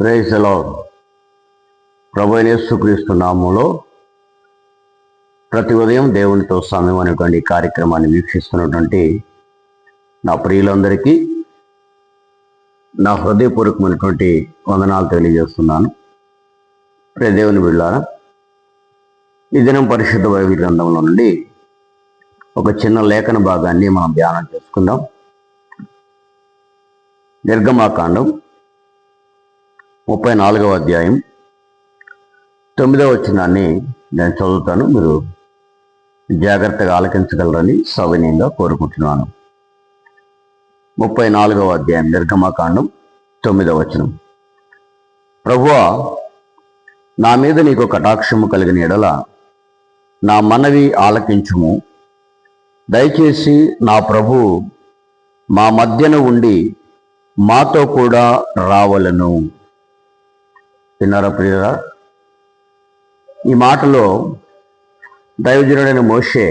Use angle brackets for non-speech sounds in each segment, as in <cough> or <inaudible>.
ప్రేసలో ప్రభు యేసుక్రీస్తు నామంలో ప్రతి ఉదయం దేవునితో సమయం అనేటువంటి కార్యక్రమాన్ని వీక్షిస్తున్నటువంటి నా ప్రియులందరికీ నా హృదయపూర్వకమైనటువంటి వందనాలు తెలియజేస్తున్నాను. ప్రే దేవుని బిళ్ళారా ఈ దినం పరిశుద్ధ బైబిల్ గ్రంథంలో నుండి ఒక చిన్న లేఖన భాగాన్ని మనం ధ్యానం చేసుకుందాం. నిర్గమాకాండం ముప్పై నాలుగవ అధ్యాయం తొమ్మిదవ వచనాన్ని నేను చదువుతాను. మీరు జాగ్రత్తగా ఆలకించగలరని సవినీయంగా కోరుకుంటున్నాను. ముప్పై నాలుగవ అధ్యాయం నిర్గమాకాండం తొమ్మిదవ వచనం. ప్రభువా నా మీద నీకు కటాక్షము కలిగిన ఎడల నా మనవి ఆలకించుము. దయచేసి నా ప్రభు మా మధ్యన ఉండి మాతో కూడా రావలను. విన్నారా ప్రియరా? ఈ మాటలో దైవజనుడైన మోషే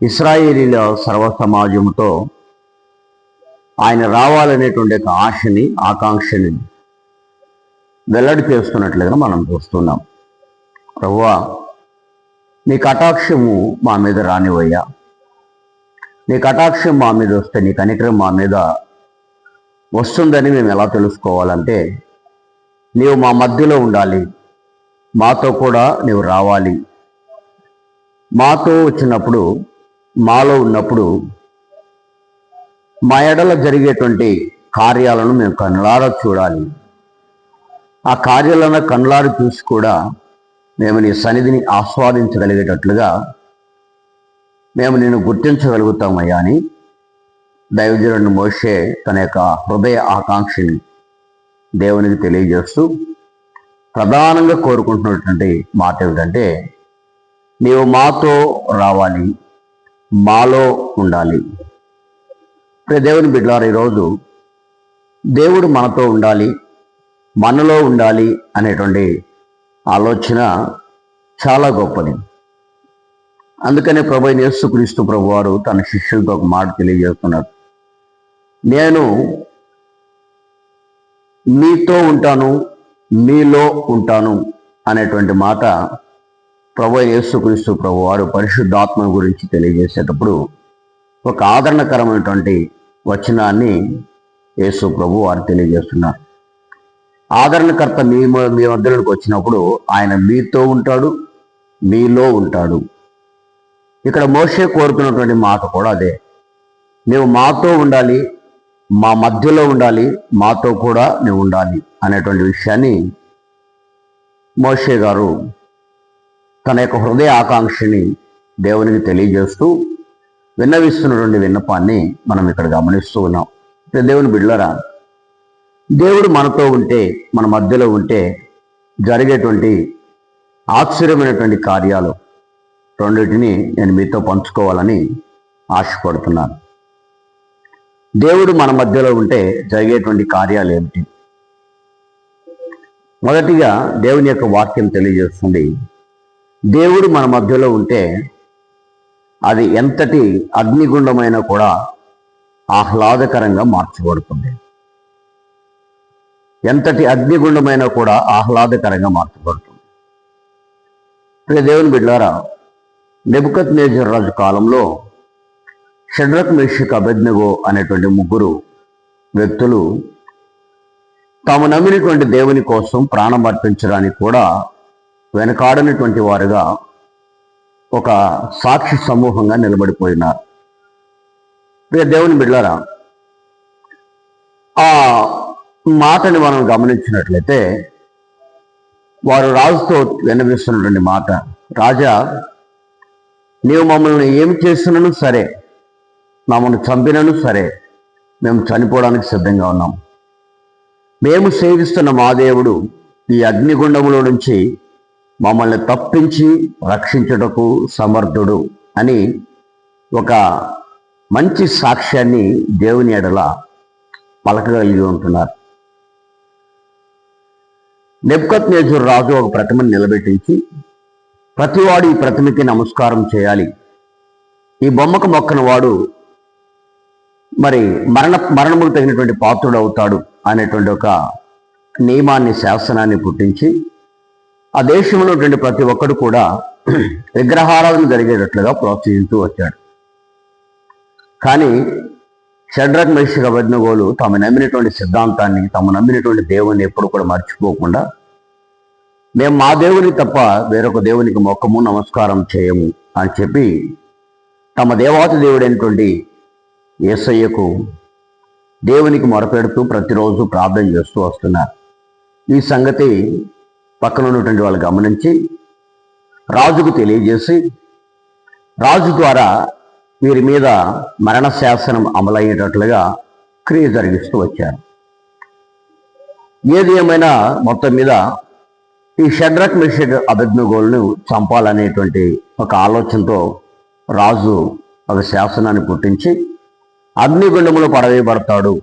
ఇస్రాయేలీల సర్వ సమాజంతో ఆయన రావాలనేటువంటి ఒక ఆశని ఆకాంక్షని వెల్లడి చేస్తున్నట్లుగా మనం చూస్తున్నాం. ప్రభువా నీ కటాక్షము మా మీద రానివయ్యా నీ కటాక్షం మా మీద వస్తే నీ కనికరం మా మీద వస్తుందని మేము ఎలా తెలుసుకోవాలంటే నీవు మా మధ్యలో ఉండాలి. మాతో కూడా నీవు రావాలి. మాతో వచ్చినప్పుడు మాలో ఉన్నప్పుడు మా ఎడల జరిగేటువంటి కార్యాలను మేము కనులారా చూడాలి. ఆ కార్యాలను కనులారు చూసి కూడా మేము నీ సన్నిధిని ఆస్వాదించగలిగేటట్లుగా మేము నేను గుర్తించగలుగుతామయ్యా అని దైవజనుడు మోషే తన యొక్క హృదయ ఆకాంక్షని దేవునికి తెలియజేస్తూ ప్రధానంగా కోరుకుంటున్నటువంటి మాట ఏమిటంటే నీవు మాతో రావాలి మాలో ఉండాలి. దేవుని బిడ్డారు ఈరోజు దేవుడు మనతో ఉండాలి మనలో ఉండాలి అనేటువంటి ఆలోచన చాలా గొప్పది. అందుకనే ప్రభు అయిన యేసుక్రీస్తు ప్రభు వారు తన శిష్యులతో ఒక మాట తెలియజేస్తున్నారు. నేను మీతో ఉంటాను మీలో ఉంటాను అనేటువంటి మాట ప్రభు యేసుక్రీస్తు ప్రభు వారు పరిశుద్ధాత్మ గురించి తెలియజేసేటప్పుడు ఒక ఆదరణకరమైనటువంటి వచనాన్ని యేసు ప్రభు వారు తెలియజేస్తున్నారు. ఆదరణకర్త మీ మీ మధ్యలోకి వచ్చినప్పుడు ఆయన మీతో ఉంటాడు మీలో ఉంటాడు. ఇక్కడ మోసే కోరుతున్నటువంటి మాట కూడా అదే. నీవు మాతో ఉండాలి మా మధ్యలో ఉండాలి మాతో కూడా నువ్వు ఉండాలి అనేటువంటి విషయాన్ని మోషే గారు తన యొక్క హృదయ ఆకాంక్షని దేవునికి తెలియజేస్తూ విన్నవిస్తున్నటువంటి విన్నపాన్ని మనం ఇక్కడ గమనిస్తూ ఉన్నాం. దేవుని బిడ్లరా దేవుడు మనతో ఉంటే మన మధ్యలో ఉంటే జరిగేటువంటి ఆశ్చర్యమైనటువంటి కార్యాలు రెండింటిని నేను మీతో పంచుకోవాలని ఆశపడుతున్నాను. దేవుడు మన మధ్యలో ఉంటే జరిగేటువంటి కార్యాలు ఏమిటి? మొదటిగా దేవుని యొక్క వాక్యం తెలియజేస్తుంది. దేవుడు మన మధ్యలో ఉంటే అది ఎంతటి అగ్నిగుండమైనా కూడా ఆహ్లాదకరంగా మార్చబడుతుంది. ఎంతటి అగ్నిగుండమైనా కూడా ఆహ్లాదకరంగా మార్చబడుతుంది. దేవుని బిడ్డారా నెబుకత్ నేజర్ రాజు కాలంలో షడ్రక్ మేషక్ అభజ్ఞగో అనేటువంటి ముగ్గురు వ్యక్తులు తాము నమ్మినటువంటి దేవుని కోసం ప్రాణం అర్పించడానికి కూడా వెనకాడనటువంటి వారుగా ఒక సాక్షి సమూహంగా నిలబడిపోయినారు. ప్రియ దేవుని బిడ్డారా ఆ మాటని మనం గమనించినట్లయితే వారు రాజుతో విన్నవిస్తున్నటువంటి మాట రాజా నీవు మమ్మల్ని ఏమి చేసినను సరే మమ్మల్ని చంపినను సరే మేము చనిపోవడానికి సిద్ధంగా ఉన్నాం. మేము సేవిస్తున్న మా దేవుడు ఈ అగ్నిగుండములో నుంచి మమ్మల్ని తప్పించి రక్షించుటకు సమర్థుడు అని ఒక మంచి సాక్ష్యాన్ని దేవుని ఎడల పలకగలిగి ఉంటున్నారు. నెబ్కత్ నేజర్ రాజు ఒక ప్రతిమను నిలబెట్టించి ప్రతివాడు ఈ ప్రతిమకి నమస్కారం చేయాలి. ఈ బొమ్మకు మొక్కన వాడు మరి మరణ మరణముకు తగినటువంటి పాత్రుడు అవుతాడు అనేటువంటి ఒక నియమాన్ని శాసనాన్ని పుట్టించి ఆ దేశంలో ఉన్నటువంటి ప్రతి ఒక్కడు కూడా <clears throat> విగ్రహారాధన జరిగేటట్లుగా ప్రోత్సహిస్తూ వచ్చాడు. కానీ షడ్రక్ మహిషిక వజ్ఞగోలు తాము నమ్మినటువంటి సిద్ధాంతాన్ని తాము నమ్మినటువంటి దేవుని ఎప్పుడు కూడా మర్చిపోకుండా మేము మా దేవుని తప్ప వేరొక దేవునికి మొక్కము నమస్కారం చేయము అని చెప్పి తమ దేవాతి దేవుడైనటువంటి యేసయ్యకు దేవునికి మొరపెడుతూ ప్రతిరోజు ప్రార్థన చేస్తూ వస్తున్నారు. ఈ సంగతి పక్కన ఉన్నటువంటి వాళ్ళు గమనించి రాజుకు తెలియజేసి రాజు ద్వారా వీరి మీద మరణ శాసనం అమలయ్యేటట్లుగా క్రియ జరిగిస్తూ వచ్చారు. ఏది ఏమైనా మొత్తం మీద ఈ షడ్రక్ మిషక్ అభిజ్ఞగోల్ను చంపాలనేటువంటి ఒక ఆలోచనతో రాజు ఒక శాసనాన్ని పుట్టించి అగ్నిగుండములో పడవేయబడతాడు.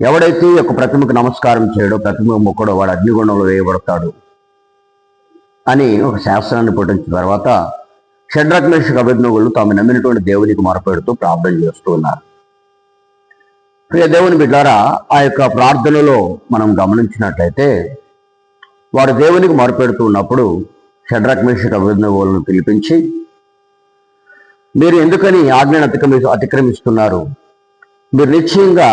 ఎవడైతే ఈ యొక్క ప్రతిమకు నమస్కారం చేయడో ప్రతిమ మొక్కడో వాడు అగ్నిగుండంలో వేయబడతాడు అని ఒక శాస్త్రాన్ని పుట్టించిన తర్వాత షడ్రగ్నేష్ అభిజ్ఞులు తాము నమ్మినటువంటి దేవునికి మొరపెడుతూ ప్రార్థన చేస్తూ ఉన్నారు. ప్రియ దేవుని బిడ్డారా ఆ యొక్క ప్రార్థనలో మనం గమనించినట్లయితే వారు దేవునికి మొరపెడుతూ ఉన్నప్పుడు షడ్రక్మేషక అభిజ్ఞులను పిలిపించి మీరు ఎందుకని ఆజ్ఞను అతిక్రమి అతిక్రమిస్తున్నారు? మీరు నిశ్చయంగా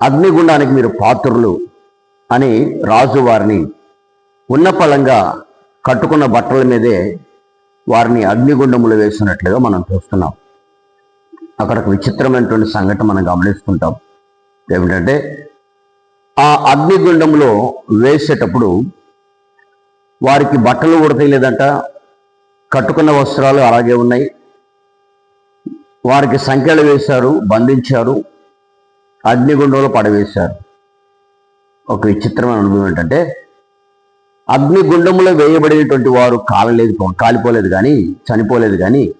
అగ్నిగుండానికి మీరు పాత్రులు అని రాజు వారిని ఉన్నపలంగా కట్టుకున్న బట్టల మీదే వారిని అగ్నిగుండములు వేసినట్లుగా మనం చూస్తున్నాం. అక్కడ ఒక విచిత్రమైనటువంటి సంఘటన మనం గమనిస్తుంటాం. ఏమిటంటే ఆ అగ్నిగుండంలో వేసేటప్పుడు వారికి బట్టలు ఉడతలేదంట కట్టుకున్న వస్త్రాలు అలాగే ఉన్నాయి. వారికి సంఖ్యలు వేశారు బంధించారు అగ్నిగుండంలో పడవేశారు. ఒక విచిత్రమైన అనుభవం ఏంటంటే అగ్నిగుండంలో వేయబడినటువంటి వారు కాలలేదు కాలిపోలేదు కానీ చనిపోలేదు కానీ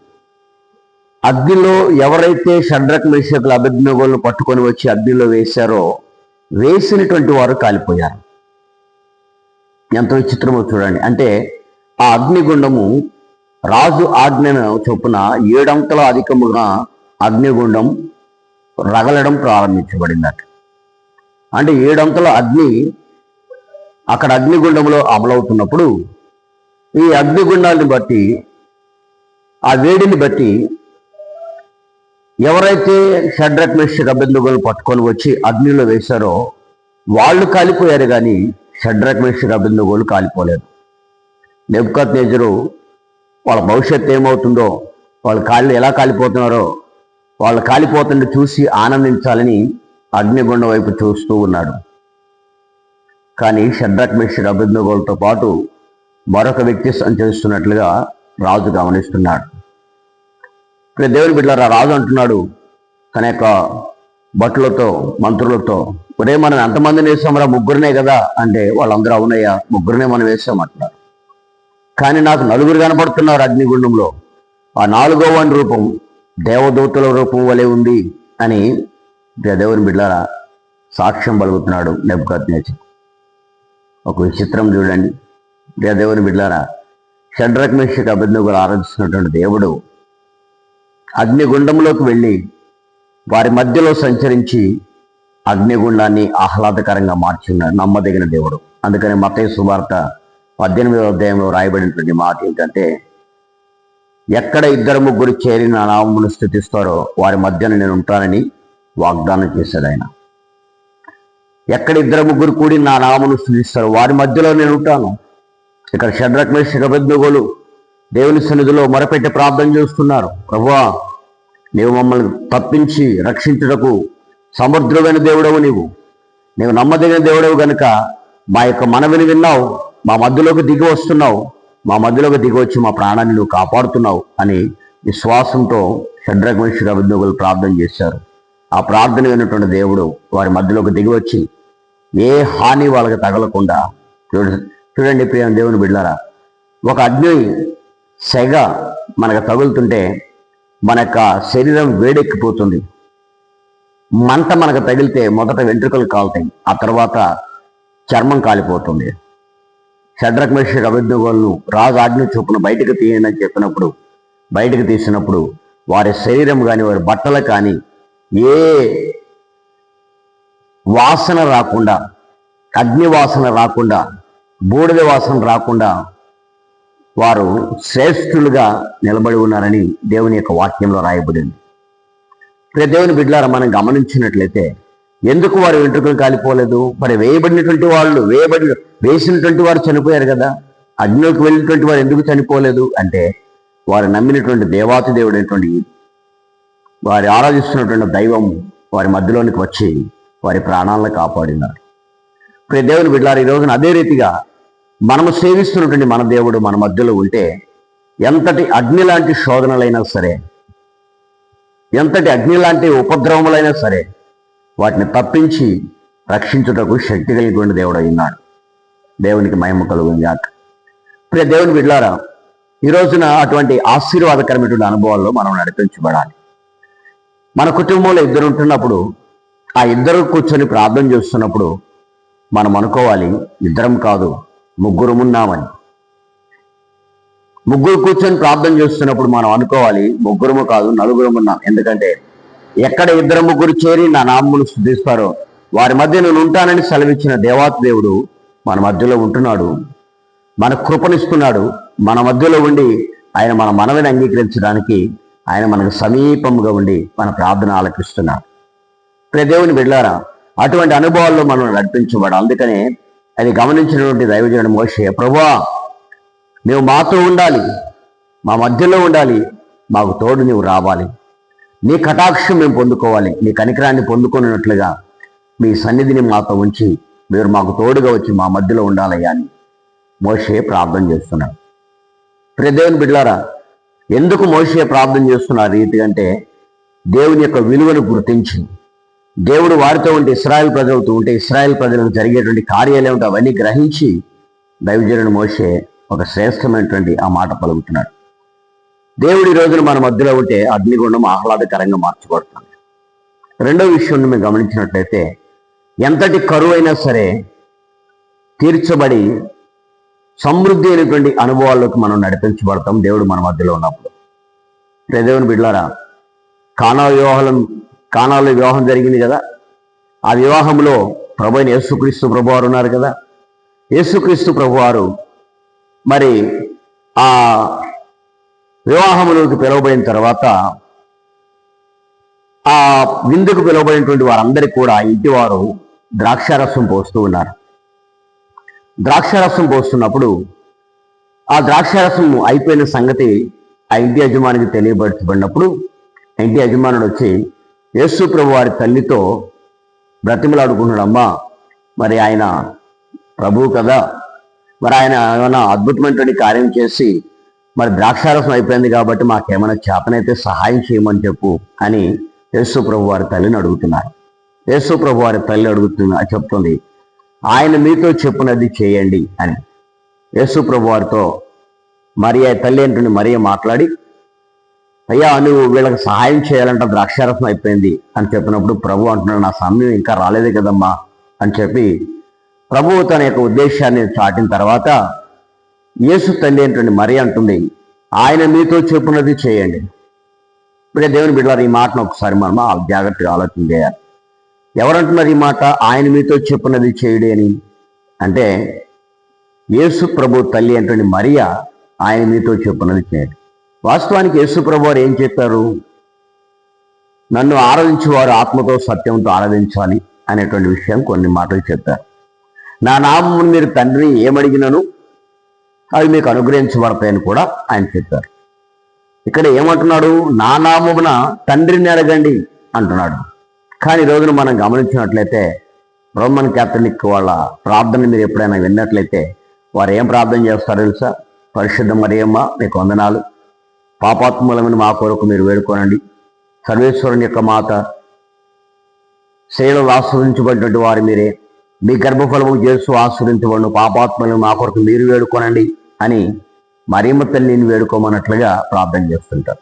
అగ్నిలో ఎవరైతే షడ్రక్ మేషకులు అభిజ్ఞగోళ్ళు పట్టుకొని వచ్చి అగ్నిలో వేశారో వేసినటువంటి వారు కాలిపోయారు. ఎంత విచిత్రమో చూడండి. అంటే ఆ అగ్నిగుండము రాజు ఆజ్ఞను చొప్పున ఏడంతల అధికముగా అగ్నిగుండం రగలడం ప్రారంభించబడిందట అంటే ఏడంతల అగ్ని అక్కడ అగ్నిగుండంలో అమలవుతున్నప్పుడు ఈ అగ్నిగుండాన్ని బట్టి ఆ వేడిని బట్టి ఎవరైతే షడ్రక్ మెషక్ అభ్యర్థులు పట్టుకొని వచ్చి అగ్నిలో వేశారో వాళ్ళు కాలిపోయారు కానీ షడ్రక్ మెషక్ అభ్యర్థులు కాలిపోలేదు. నెబ్కత్ నేజరు వాళ్ళ భవిష్యత్తు ఏమవుతుందో వాళ్ళ కాళ్ళు ఎలా కాలిపోతున్నారో వాళ్ళు కాలిపోతుంటే చూసి ఆనందించాలని అగ్నిగుండం వైపు చూస్తూ ఉన్నాడు. కానీ షడ్రక్ మెషక్ అభిజ్ఞగోలతో పాటు మరొక వ్యక్తి సంచరిస్తున్నట్లుగా రాజు గమనిస్తున్నాడు. ఇక్కడ దేవుని బిడ్డారా రాజు అంటున్నాడు తన యొక్క భటులతో మంత్రులతో ఒరే మనం ఎంతమందిని వేసామరా ముగ్గురినే కదా? అంటే వాళ్ళందరూ అవునయ్యా ముగ్గురినే మనం వేసామంటున్నారు కానీ నాకు నలుగురు కనపడుతున్నారు అగ్నిగుండంలో. ఆ నాలుగో వన్ రూపం దేవదూతల రూపం వలె ఉంది అని దేవుని బిడ్డారా సాక్ష్యం పలుకుతున్నాడు నెబ్కత్ ఒక విచిత్రం చూడండి. దేవుని బిడ్డారా షడ్రక్ మేషక్ అభిజ్ఞకులు ఆరాధిస్తున్నటువంటి దేవుడు అగ్నిగుండంలోకి వెళ్ళి వారి మధ్యలో సంచరించి అగ్నిగుండాన్ని ఆహ్లాదకరంగా మార్చున్నాడు. నమ్మదగిన దేవుడు. అందుకని మతయ సువార్త పద్దెనిమిదవ అధ్యాయంలో రాయబడినటువంటి మాట ఏంటంటే ఎక్కడ ఇద్దరు ముగ్గురు చేరి నా నామమును స్థుతిస్తారో వారి మధ్యన నేను ఉంటానని వాగ్దానం చేశాడు ఆయన. ఎక్కడ ఇద్దరు ముగ్గురు కూడి నా నామమును స్థుతిస్తారో వారి మధ్యలో నేను ఉంటాను. ఇక్కడ షడ్రక్మేష్ అభిజ్ఞగోలు దేవుని సన్నిధిలో మొరపెట్టి ప్రార్థన చేస్తున్నారు. ప్రభువా నీవు మమ్మల్ని తప్పించి రక్షించుటకు సముద్రమైన దేవుడవు నీవు. నీవు నమ్మదగిన దేవుడవు గనుక మా యొక్క మనవిని విన్నావు. మా మధ్యలోకి దిగి వస్తున్నావు. మా మధ్యలోకి దిగి వచ్చి మా ప్రాణాన్ని నువ్వు కాపాడుతున్నావు అని విశ్వాసంతో షడ్రగ్మేశ్వర అభిజ్ఞులు ప్రార్థన చేశారు. ఆ ప్రార్థన విన్నటువంటి దేవుడు వారి మధ్యలోకి దిగి వచ్చి ఏ హాని వాళ్ళకి తగలకుండా చూడ చూడండి ప్రియ దేవుని బిడ్డారా ఒక అగ్ని సెగ మనకు తగులుతుంటే మన యొక్క శరీరం వేడెక్కిపోతుంది. మంట మనకు తగిలితే మొదట వెంట్రుకలు కాలుతాయి ఆ తర్వాత చర్మం కాలిపోతుంది. షడ్రక్ మేషక్ అభిజ్ఞగోళ్ళను రాజు ఆజ్ఞ చొప్పున బయటకు తీయనని చెప్పినప్పుడు బయటకు తీసినప్పుడు వారి శరీరం కానీ వారి బట్టలు కానీ ఏ వాసన రాకుండా అగ్ని వాసన రాకుండా బూడిద వాసన రాకుండా వారు శ్రేష్ఠులుగా నిలబడి ఉన్నారని దేవుని యొక్క వాక్యంలో రాయబడింది. ఇక్కడ దేవుని బిడ్డలారా మనం గమనించినట్లయితే ఎందుకు వారు వెంట్రుకలు కాలిపోలేదు? మరి వేయబడినటువంటి వాళ్ళు వేయబడిన వేసినటువంటి వారు చనిపోయారు కదా అగ్నిలోకి వెళ్ళినటువంటి వారు ఎందుకు చనిపోలేదు అంటే వారు నమ్మినటువంటి దేవాతి దేవుడైనటువంటి వారి ఆరాధిస్తున్నటువంటి దైవం వారి మధ్యలోనికి వచ్చి వారి ప్రాణాలను కాపాడినారు ప్రతి దేవుని బిడ్డారు ఈ రోజున అదే రీతిగా మనము సేవిస్తున్నటువంటి మన దేవుడు మన మధ్యలో ఉంటే ఎంతటి అగ్ని లాంటి శోధనలైనా సరే ఎంతటి అగ్ని లాంటి ఉపద్రవములైనా సరే వాటిని తప్పించి రక్షించుటకు శక్తి కలిగిన దేవుడు అయినాడు. దేవునికి మహిమ కలుగుని గాక. ప్రియ దేవుని బిడ్లారా ఈ రోజున అటువంటి ఆశీర్వాదకరమైనటువంటి అనుభవాల్లో మనం నడిపించబడాలి. మన కుటుంబంలో ఇద్దరు ఉంటున్నప్పుడు ఆ ఇద్దరు కూర్చొని ప్రార్థన చేస్తున్నప్పుడు మనం అనుకోవాలి ఇద్దరం కాదు ముగ్గురు ఉన్నామని. ముగ్గురు కూర్చొని ప్రార్థన చేస్తున్నప్పుడు మనం అనుకోవాలి ముగ్గురము కాదు నలుగురం ఉన్నాం. ఎందుకంటే ఎక్కడ ఇద్దరు ముగ్గురు చేరి నా నామమును శుద్ధిస్తారో వారి మధ్య నేను ఉంటానని సెలవిచ్చిన దేవాత దేవుడు మన మధ్యలో ఉంటున్నాడు. మన కృపనిస్తున్నాడు. మన మధ్యలో ఉండి ఆయన మన మనవిని అంగీకరించడానికి ఆయన మనకు సమీపముగా ఉండి మన ప్రార్థన ఆలకిస్తున్నాడు. ప్రియ దేవుని బిడ్డారా అటువంటి అనుభవాల్లో మనం నడిపించబడాలి అందుకనే అది గమనించినటువంటి దైవజనుడు మోషే ప్రభువా నువ్వు మాతో ఉండాలి. మా మధ్యలో ఉండాలి. మాకు తోడు నువ్వు రావాలి. నీ కటాక్షం మేము పొందుకోవాలి. నీ కనికరాన్ని పొందుకున్నట్లుగా మీ సన్నిధిని మాతో ఉంచి మీరు మాకు తోడుగా వచ్చి మా మధ్యలో ఉండాలయ్యా అని మోషే ప్రార్థన చేస్తున్నాడు. ప్రదేవుని బిడ్డారా ఎందుకు మోషే ప్రార్థన చేస్తున్న రీతి అంటే దేవుని యొక్క విలువను గుర్తించి దేవుడు వారితో ఉంటే ఇస్రాయల్ ప్రజలతో ఉంటే ఇస్రాయల్ ప్రజలకు జరిగేటువంటి కార్యాలు ఏమిటో అవన్నీ గ్రహించి దైవజనుడు మోషే ఒక శ్రేష్టమైనటువంటి ఆ మాట పలుకుతున్నాడు. దేవుడు ఈ రోజున మన మధ్యలో ఉంటే అగ్నిగుండం ఆహ్లాదకరంగా మార్చబడుతుంది. రెండో విషయం మేము గమనించినట్లయితే ఎంతటి కరువు అయినా సరే తీర్చబడి సమృద్ధి అయినటువంటి అనుభవాల్లోకి మనం నడిపించబడతాం దేవుడు మన మధ్యలో ఉన్నప్పుడు. ప్రదేవుని బిడ్లారా కానా వివాహం కానాలో వివాహం జరిగింది కదా? ఆ వివాహంలో ప్రభు అయిన యేసుక్రీస్తు ప్రభువారు ఉన్నారు కదా? యేసుక్రీస్తు ప్రభువారు మరి ఆ వివాహములోకి పిలువబడిన తర్వాత ఆ విందుకు పిలువబడినటువంటి వారందరికీ కూడా ఇంటివారు ఇంటి వారు ద్రాక్షారసం పోస్తూ ఉన్నారు. ద్రాక్షారసం పోస్తున్నప్పుడు ఆ ద్రాక్షారసం అయిపోయిన సంగతి ఆ ఇంటి యజమానికి తెలియబడుతున్నప్పుడు ఇంటి యజమానుడు వచ్చి యేసు ప్రభు వారి తల్లితో బ్రతిమలాడుకుంటున్నాడమ్మా మరి ఆయన ప్రభువు కదా. మరి ఆయన ఏమైనా అద్భుతమైనటువంటి కార్యం చేసి మరి ద్రాక్షారసం అయిపోయింది కాబట్టి మాకేమైనా చేపనైతే సహాయం చేయమని చెప్పు అని యేసు ప్రభు వారి తల్లిని అడుగుతున్నారు. యేసు ప్రభు వారి తల్లి అడుగుతున్నా చెప్తుంది. ఆయన మీతో చెప్పినది చేయండి అని. యేసు ప్రభు వారితో మరి తల్లి ఏంటంటే మరియ మాట్లాడి అయ్యా నువ్వు వీళ్ళకి సహాయం చేయాలంటే ద్రాక్షారసం అయిపోయింది అని చెప్పినప్పుడు ప్రభు అంటున్నాడు నా సమయం ఇంకా రాలేదు కదమ్మా అని చెప్పి ప్రభువు తన యొక్క ఉద్దేశాన్ని చాటిన తర్వాత యేసు తల్లి ఏంటండి మరి అంటుంది ఆయన మీతో చెప్పినది చేయండి. ఇప్పుడే దేవుని బిడ్డలారు ఈ మాటను ఒకసారి మనం ఆ జాగ్రత్తగా ఆలోచన చేయాలి. ఎవరంటున్నారు ఈ మాట? ఆయన మీతో చెప్పినది చేయుడి అని. అంటే యేసు ప్రభు తల్లి అంటే మరియా ఆయన మీతో చెప్పినది చేయండి. వాస్తవానికి యేసు ప్రభు వారు ఏం చెప్పారు? నన్ను ఆరాధించేవారు ఆత్మతో సత్యంతో ఆరాధించాలి అనేటువంటి విషయం కొన్ని మాటలు చెప్పారు. నా నామం మీరు తండ్రి ఏమడిగినను? అవి మీకు అనుగ్రహించబడతాయని కూడా ఆయన చెప్పారు. ఇక్కడ ఏమంటున్నాడు? నా నామమున తండ్రిని అడగండి అంటున్నాడు. కానీ రోజున మనం గమనించినట్లయితే రోమన్ క్యాథలిక్ వాళ్ళ ప్రార్థన మీరు ఎప్పుడైనా విన్నట్లయితే వారు ఏం ప్రార్థన చేస్తారో తెలుసా? పరిశుద్ధ మరియమ్మ మీకు వందనాలు. పాపాత్మూలమైన మా కొరకు మీరు వేడుకోనండి. సర్వేశ్వరుని యొక్క మాత శైలు ఆస్వాదించబడినటువంటి వారు మీరే. మీ గర్భఫలము చేస్తూ ఆస్వాదించబడిన. పాపాత్మలను మా కొరకు మీరు వేడుకోనండి అని మరియమ్మ తల్లిని వేడుకోమన్నట్లుగా ప్రార్థన చేస్తుంటారు.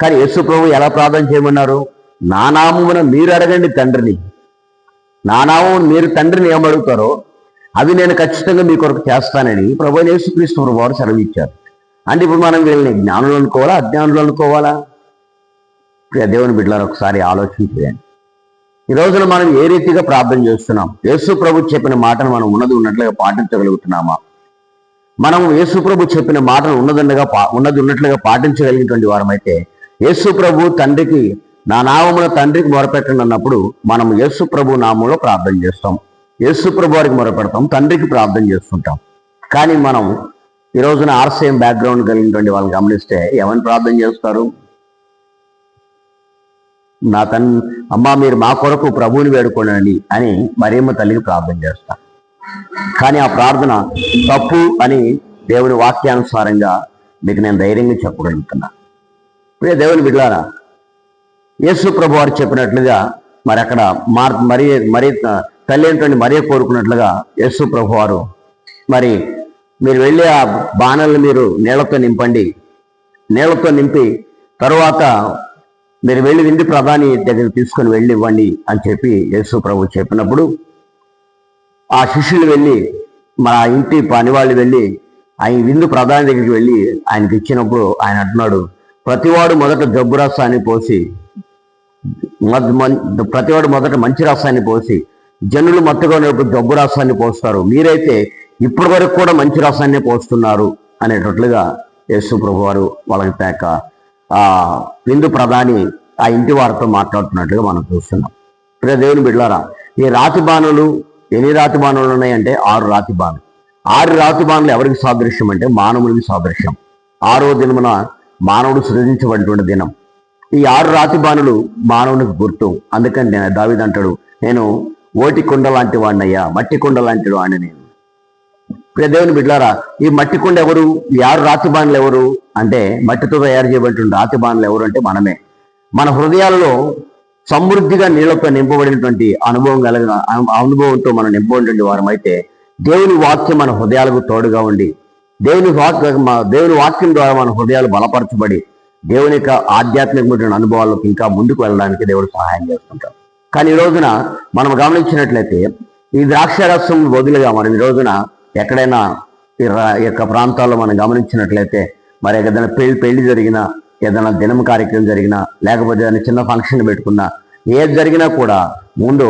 కానీ యేసు ప్రభు ఎలా ప్రార్థన చేయమన్నారు? నా నామమున మీరు అడగండి తండ్రిని. నా నామం మీరు తండ్రిని ఏమడుగుతారో అవి నేను ఖచ్చితంగా మీ కొరకు చేస్తానని ప్రభు అయిన యేసుక్రీస్తు వారు సెలవిచ్చారు. అంటే ఇప్పుడు మనం వీళ్ళని జ్ఞానులు అనుకోవాలా అజ్ఞానులు అనుకోవాలా? దేవుని బిడ్డలారు ఒకసారి ఆలోచన చేయండి ఈ రోజున మనం ఏ రీతిగా ప్రార్థన చేస్తున్నాం? యేసు ప్రభు చెప్పిన మాటను మనం ఉన్నది ఉన్నట్లుగా పాటించగలుగుతున్నామా? మనం యేసు ప్రభు చెప్పిన మాటను ఉన్నదన్నగా పా- ఉన్నది ఉన్నట్లుగా పాటించగలిగినటువంటి వారమైతే యేసు ప్రభు తండ్రికి నా నామమున తండ్రికి మొరపెట్టండి అన్నప్పుడు మనం యేసు ప్రభు నామంలో ప్రార్థన చేస్తాం. యేసు ప్రభు వారికి మొరపెడతాం తండ్రికి ప్రార్థన చేస్తుంటాం. కానీ మనం ఈ రోజున ఆర్సీఎం బ్యాక్గ్రౌండ్ కలిగినటువంటి వాళ్ళు గమనిస్తే ఎవరిని ప్రార్థన చేస్తారు? నా తన్ అమ్మ మీరు మా కొరకు ప్రభువుని వేడుకోనండి అని మరేమ తల్లికి ప్రార్థన చేస్తాం. కానీ ఆ ప్రార్థన తప్పు అని దేవుని వాక్యానుసారంగా మీకు నేను ధైర్యంగా చెప్పగలుగుతున్నా. ప్రియ దేవుని బిడ్డారా యేసు ప్రభు వారు చెప్పినట్లుగా మరి అక్కడ మార్ మరి మరి తల్లి ఏంటంటే మరీ కోరుకున్నట్లుగా యేసు ప్రభు వారు మరి మీరు వెళ్ళి ఆ బాణల్ని మీరు నీళ్ళతో నింపండి. నీళ్ళతో నింపి తరువాత మీరు వెళ్ళి విందు ప్రధాని దగ్గర తీసుకొని వెళ్ళి ఇవ్వండి అని చెప్పి యేసు ప్రభు చెప్పినప్పుడు ఆ శిష్యులు వెళ్ళి మా ఇంటి పని వాళ్ళు వెళ్ళి ఆయన విందు ప్రధాని దగ్గరికి వెళ్ళి ఆయనకి ఇచ్చినప్పుడు ఆయన అంటున్నాడు ప్రతివాడు మొదట జబ్బు రసాన్ని పోసి ప్రతివాడు మొదట మంచి రసాన్ని పోసి జనులు మత్తుగానప్పుడు జబ్బు రసాన్ని పోస్తారు. మీరైతే ఇప్పటి వరకు కూడా మంచి రసాన్ని పోస్తున్నారు అనేటట్లుగా యేసు ప్రభు వారు వాళ్ళకి తేక ఆ విందు ప్రధాని ఆ ఇంటి వారితో మాట్లాడుతున్నట్లుగా మనం చూస్తున్నాం. ప్రియ దేవుని బిడ్డారా ఈ రాతి బాణులు ఎన్ని రాతి బాణులు ఉన్నాయంటే ఆరు రాతి బాణులు. ఆరు రాతి బాణులు ఎవరికి సాదృశ్యం అంటే మానవునికి సాదృశ్యం. ఆరో దినమున మానవుడు సృజించబడినటువంటి దినం. ఈ ఆరు రాతి బాణులు మానవునికి గుర్తు. అందుకని నేను అంటాడు నేను ఓటి కుండ లాంటి వాడినయ్యా మట్టి కుండ లాంటి వాడిని నేను. దేవుని బిడ్డారా ఈ మట్టి కుండ ఎవరు? ఈ ఆరు రాతి బాణులు ఎవరు? అంటే మట్టితో తయారు చేయబడిన రాతి బాణులు ఎవరు అంటే మనమే. మన హృదయాలలో సమృద్ధిగా నీళ్ళతో నింపబడినటువంటి అనుభవం కలిగిన అను- అనుభవంతో మనం నింపబడినటువంటి వారం అయితే దేవుని వాక్యం మన హృదయాలకు తోడుగా ఉండి దేవుని వాక్య దేవుని వాక్యం ద్వారా మన హృదయాలు బలపరచబడి దేవుని యొక్క ఆధ్యాత్మికమైన అనుభవాలకు ఇంకా ముందుకు వెళ్ళడానికి దేవుడు సహాయం చేస్తుంటాడు. కానీ ఈ రోజున మనం గమనించినట్లయితే ఈ ద్రాక్షరసం వదిలిగా మనం ఈ రోజున ఎక్కడైనా ఈ యొక్క ప్రాంతాల్లో మనం గమనించినట్లయితే మరి ఏదైనా పెళ్ళి పెళ్ళి జరిగినా ఏదైనా దినం కార్యక్రమం జరిగినా లేకపోతే ఏదైనా చిన్న ఫంక్షన్ పెట్టుకున్నా ఏది జరిగినా కూడా ముందు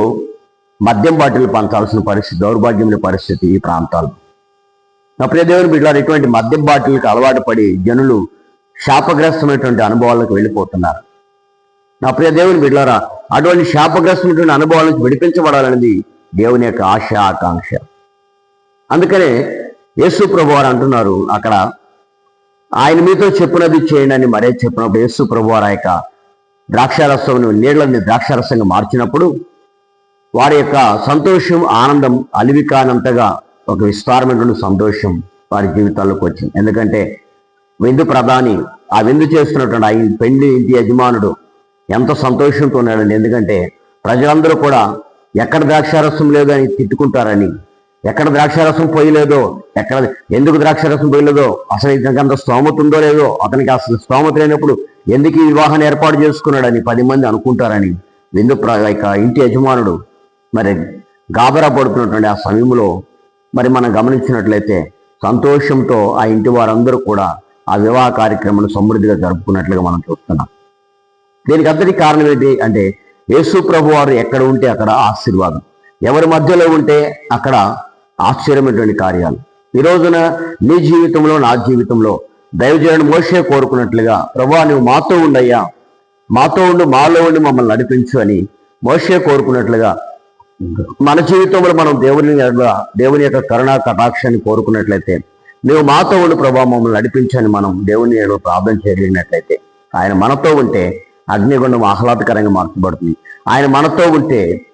మద్యం బాటిల్ పంచాల్సిన పరిస్థితి దౌర్భాగ్యమైన పరిస్థితి ఈ ప్రాంతాల్లో. నా ప్రియదేవుని బిడ్డలారు ఇటువంటి మద్యం బాటిల్కి అలవాటు పడి జనులు శాపగ్రస్తమైనటువంటి అనుభవాలకు వెళ్ళిపోతున్నారు. నా ప్రియ దేవుని బిడ్డలారా అటువంటి శాపగ్రస్తమైనటువంటి అనుభవాల నుంచి విడిపించబడాలనేది దేవుని యొక్క ఆశ ఆకాంక్ష. అందుకనే యేసు ప్రభు వారు అంటున్నారు అక్కడ ఆయన మీతో చెప్పినది చేయండి అని మరే చెప్పినప్పుడు యేసు ప్రభు వారు యొక్క ద్రాక్షారసం నీళ్ళని ద్రాక్షారసంగా మార్చినప్పుడు వారి యొక్క సంతోషం ఆనందం అలివి కానంతగా ఒక విస్తారమైనటువంటి సంతోషం వారి జీవితాల్లోకి వచ్చింది. ఎందుకంటే విందు ప్రధాని. ఆ విందు చేస్తున్నటువంటి ఆ పెళ్ళి ఇంటి యజమానుడు. ఎంత సంతోషంతో ఉన్నాడండి. ఎందుకంటే ప్రజలందరూ కూడా ఎక్కడ ద్రాక్షారసం లేదో అని తిట్టుకుంటారని ఎక్కడ ద్రాక్షారసం పోయలేదో ఎక్కడ ఎందుకు ద్రాక్షారసం పోయలేదో అసలు ఇతనికి అంత స్తోమత ఉందో లేదో అతనికి అసలు స్తోమత లేనప్పుడు ఎందుకు ఈ వివాహాన్ని ఏర్పాటు చేసుకున్నాడని పది మంది అనుకుంటారని విందు ప్ర ఇక ఇంటి యజమానుడు మరి గాబరా పడుతున్నటువంటి ఆ సమయంలో మరి మనం గమనించినట్లయితే సంతోషంతో ఆ ఇంటి వారందరూ కూడా ఆ వివాహ కార్యక్రమాలు సమృద్ధిగా జరుపుకున్నట్లుగా మనం చూస్తున్నాం. దీనికి అంతటి కారణం ఏంటి అంటే యేసు ప్రభు వారు ఎక్కడ ఉంటే అక్కడ ఆశీర్వాదం. ఎవరి మధ్యలో ఉంటే అక్కడ ఆశ్చర్యమైనటువంటి కార్యాలు. ఈ రోజున నీ జీవితంలో నా జీవితంలో దైవజనుడు మోసే కోరుకున్నట్లుగా ప్రభా నువ్వు మాతో ఉండయ్యా. మాతో ఉండు మాలో ఉండి మమ్మల్ని నడిపించు అని మోసే కోరుకున్నట్లుగా మన జీవితంలో మనం దేవుని దేవుని యొక్క కరుణా కటాక్షాన్ని కోరుకున్నట్లయితే నువ్వు మాతో ఉండి ప్రభావ మమ్మల్ని నడిపించని మనం దేవుని ఎడల ప్రార్థన చేయగలిగినట్లయితే. ఆయన మనతో ఉంటే అగ్నిగుండం ఆహ్లాదకరంగా మార్చబడుతుంది. ఆయన మనతో ఉంటే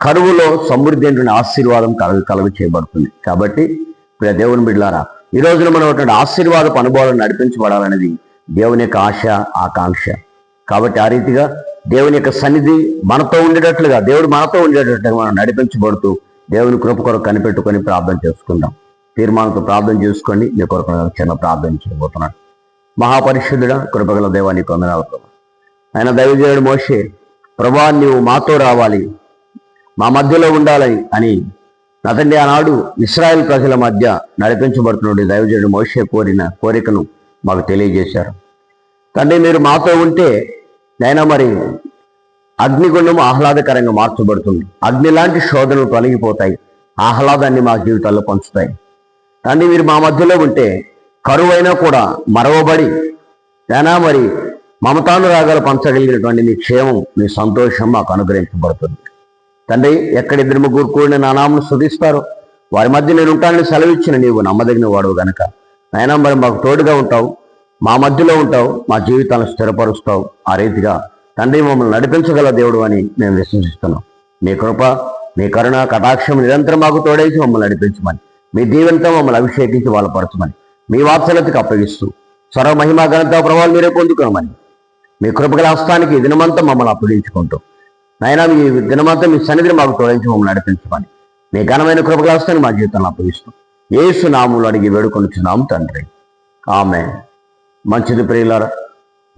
కరువులో సమృద్ధి అయినటువంటి ఆశీర్వాదం కలవి కలవి చేయబడుతుంది. కాబట్టి ప్రియ దేవుని బిడ్డారా ఈ రోజున మనం అటువంటి ఆశీర్వాదపు అనుభవాలను నడిపించబడాలనేది దేవుని యొక్క ఆశ ఆకాంక్ష. కాబట్టి ఆ రీతిగా దేవుని యొక్క సన్నిధి మనతో ఉండేటట్లుగా దేవుడు మనతో ఉండేటట్లుగా మనం నడిపించబడుతూ దేవుని కృప కొరకు కనిపెట్టుకొని ప్రార్థన చేసుకుందాం. తీర్మానంతో ప్రార్థన చేసుకోండి మీ కొరకు నేను చిన్న ప్రార్థన చేయబోతున్నాను. మహాపరిశుద్ధుడ కృపగల దేవాన్ని వందనాలు ప్రభా. ఆయన దైవజనుడు మోషే ప్రభా నీవు మాతో రావాలి మా మధ్యలో ఉండాలి అని అతన్ని ఆనాడు ఇస్రాయల్ ప్రజల మధ్య నడిపించబడుతున్న దైవజనుడు మోషే కోరిన కోరికను మాకు తెలియజేశారు. తండ్రి మీరు మాతో ఉంటే నైనా మరి అగ్నిగుండం ఆహ్లాదకరంగా మార్చబడుతుంది. అగ్ని లాంటి శోధనలు తొలగిపోతాయి. ఆహ్లాదాన్ని మా జీవితాల్లో పంచుతాయి. తండ్రి మీరు మా మధ్యలో ఉంటే కరువైనా కూడా మరవబడి అయినా మరి మమతానురాగాలు పంచగలిగినటువంటి మీ క్షేమం మీ సంతోషం మాకు అనుగ్రహించబడుతుంది. తండ్రి ఎక్కడిద్దరు ముగ్గురు కూడిన నానామను శుధిస్తారు వారి మధ్య నేను ఉంటానని సెలవిచ్చిన నీవు నమ్మదగిన వాడు గనక. అయినా మరి మాకు తోడుగా ఉంటావు మా మధ్యలో ఉంటావు మా జీవితాలను స్థిరపరుస్తావు. ఆ రీతిగా తండ్రి మమ్మల్ని నడిపించగల దేవుడు అని మేము విశ్వసిస్తున్నాం. మీ కృప మీ కరుణ కటాక్షం నిరంతరం మాకు తోడేసి మమ్మల్ని నడిపించమని మీ దీవెనతో మమ్మల్ని అభిషేకించి వాళ్ళపరచమని మీ వాత్సలతకు అప్పగిస్తూ సర్వ మహిమా ఘనత ప్రభావాలు మీరే పొందుకోమని. మీ కృపగల హస్తానికి దినమంతా మమ్మల్ని అప్పగించుకుంటూ. నైనా మీ దినమంతా మీ సన్నిధిని మాకు తోడించి మమ్మల్ని నడిపించమని. మీ ఘనమైన కృపగల హస్తాన్ని మా జీవితంలో అప్పగిస్తూ ఏసు నాములు అడిగి వేడుకొనిచున్నాము తండ్రి. ఆమె మంచిది ప్రియులారా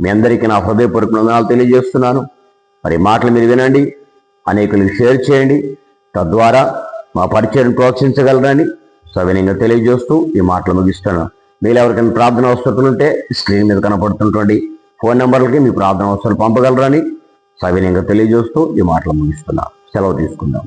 మీ అందరికీ నా హృదయపూర్వక వందనాలు తెలియజేస్తున్నాను. మరి మాటలు మీరు వినండి అనేకులకు షేర్ చేయండి. తద్వారా మా పరిచయం ప్రోత్సహించగలరని సవినయంగా తెలియజేస్తూ ఈ మాటలు ముగిస్తున్నాను మీరు ఎవరికైనా ప్రార్థన అవసరం ఉంటే స్క్రీన్ మీద కనపడుతున్నటువంటి ఫోన్ నెంబర్లకి మీ ప్రార్థన అవసరాలు పంపగలరని సవినయంగా తెలియజేస్తూ ఈ మాటలు ముగిస్తున్నాను సెలవు తీసుకుందాం.